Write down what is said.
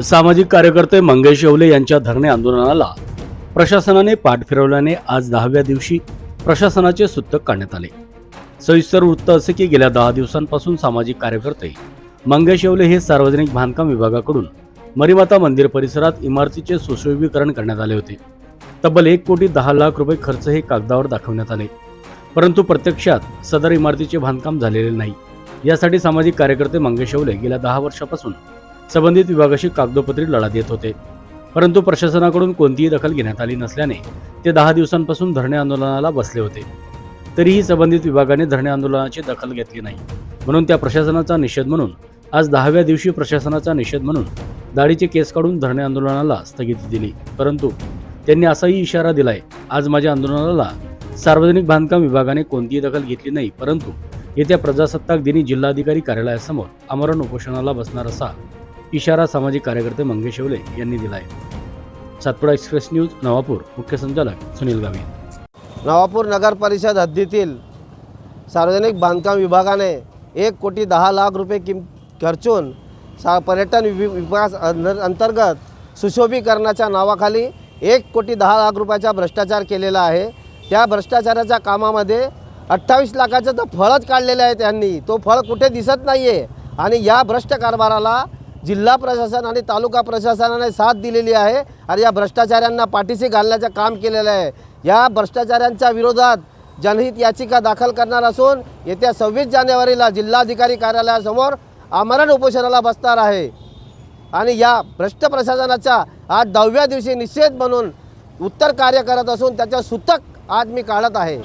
सामाजिक कार्यकर्ते मंगेश येवले यांच्या धरणे आंदोलनाला प्रशासनाने पाठ फिरवल्याने आज दहाव्या दिवशी प्रशासनाचे सुतक काढण्यात आले. सविस्तर वृत्त असे की गेल्या दहा दिवसांपासून सामाजिक कार्यकर्ते मंगेश येवले हे सार्वजनिक बांधकाम विभागाकडून मरीमाता मंदिर परिसरात इमारतीचे सुशोभीकरण करण्यात आले होते. तब्बल एक कोटी दहा लाख रुपये खर्च हे कागदावर दाखवण्यात आले. परंतु प्रत्यक्षात सदर इमारतीचे बांधकाम झालेले नाही. यासाठी सामाजिक कार्यकर्ते मंगेश येवले गेल्या दहा वर्षापासून संबंधित विभागाशी कागदोपत्री लढा देत होते. परंतु प्रशासनाकडून कोणतीही दखल घेण्यात आली नसल्याने ते दहा दिवसांपासून धरणे आंदोलनाला बसले होते. तरीही संबंधित विभागाने धरणे आंदोलनाची दखल घेतली नाही. म्हणून त्या प्रशासनाचा निषेध म्हणून आज दहाव्या दिवशी प्रशासनाचा निषेध म्हणून दाढीचे केस काढून धरणे आंदोलनाला स्थगिती दिली. परंतु त्यांनी असाही इशारा दिलाय आज माझ्या आंदोलनाला सार्वजनिक बांधकाम विभागाने कोणतीही दखल घेतली नाही परंतु येत्या प्रजासत्ताक दिनी जिल्हाधिकारी कार्यालयासमोर आमरण उपोषणाला बसणार असा इशारा सामाजिक कार्यकर्ते मंगेश येवले यांनी आहे सातपुडा एक्सप्रेस न्यूज नवापूर. मुख्य संचालक सुनील गावित नवापूर नगर परिषद हद्दीतील सार्वजनिक बांधकाम विभागाने एक कोटी दहा लाख रुपये किम खर्चून सा पर्यटन वि विकास अंतर- अंतर्गत सुशोभीकरणाच्या नावाखाली एक कोटी दहा लाख रुपयाचा भ्रष्टाचार केलेला आहे. त्या भ्रष्टाचाराच्या कामामध्ये अठ्ठावीस लाखाचं तर फळच काढलेलं आहे त्यांनी तो फळ कुठे दिसत नाही आहे आणि या भ्रष्ट कारभाराला जिल्हा प्रशासन आणि तालुका प्रशासनाने साथ दिलेली आहे आणि या भ्रष्टाचाऱ्यांना पाठीशी घालण्याचं काम केलेलं आहे. या भ्रष्टाचाऱ्यांच्या विरोधात जनहित याचिका दाखल करणार असून येत्या सव्वीस जानेवारीला जिल्हाधिकारी कार्यालयासमोर आमरण उपोषणाला बसणार आहे. आणि या भ्रष्ट प्रशासनाचा आज दहाव्या दिवशी निषेध म्हणून उत्तर कार्य करत असून त्याच्या सूतक आज मी काढत आहे.